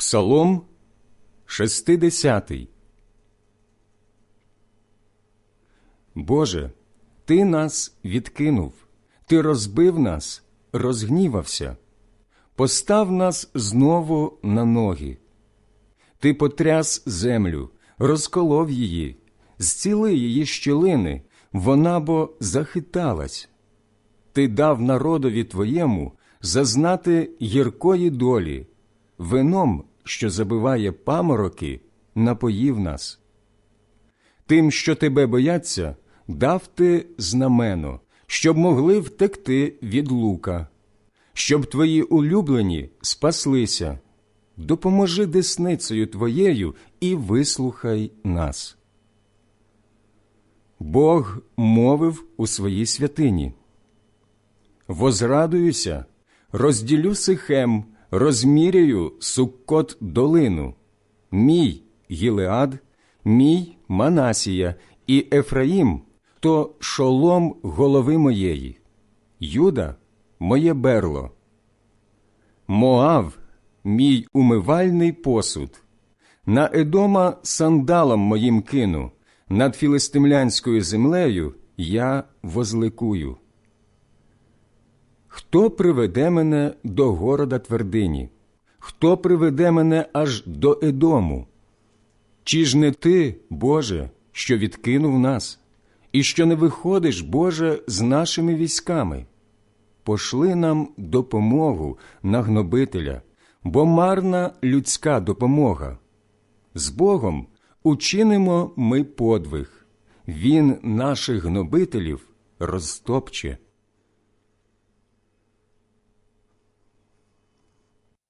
Псалом 60 Боже, Ти нас відкинув, Ти розбив нас, розгнівався, постав нас знову на ноги. Ти потряс землю, розколов її, зціли її щілини, вона бо захиталась. Ти дав народові твоєму зазнати гіркої долі, вином, що забиває памороки, напоїв нас. Тим, що тебе бояться, дав ти знамено, щоб могли втекти від лука, щоб твої улюблені спаслися. Допоможи десницею твоєю і вислухай нас. Бог мовив у своїй святині. Возрадуюся, розділю сихем, розміряю суккот долину, мій Гілеад, мій Манасія і Ефраїм то шолом голови моєї, Юда моє берло, Моав мій умивальний посуд, на Едома сандалом моїм кину, над філистимлянською землею я возликую. Хто приведе мене до города твердині? Хто приведе мене аж до Едому? Чи ж не ти, Боже, що відкинув нас, і що не виходиш, Боже, з нашими військами? Пошли нам допомогу на гнобителя, бо марна людська допомога. З Богом учинимо ми подвиг, Він наших гнобителів розтопче.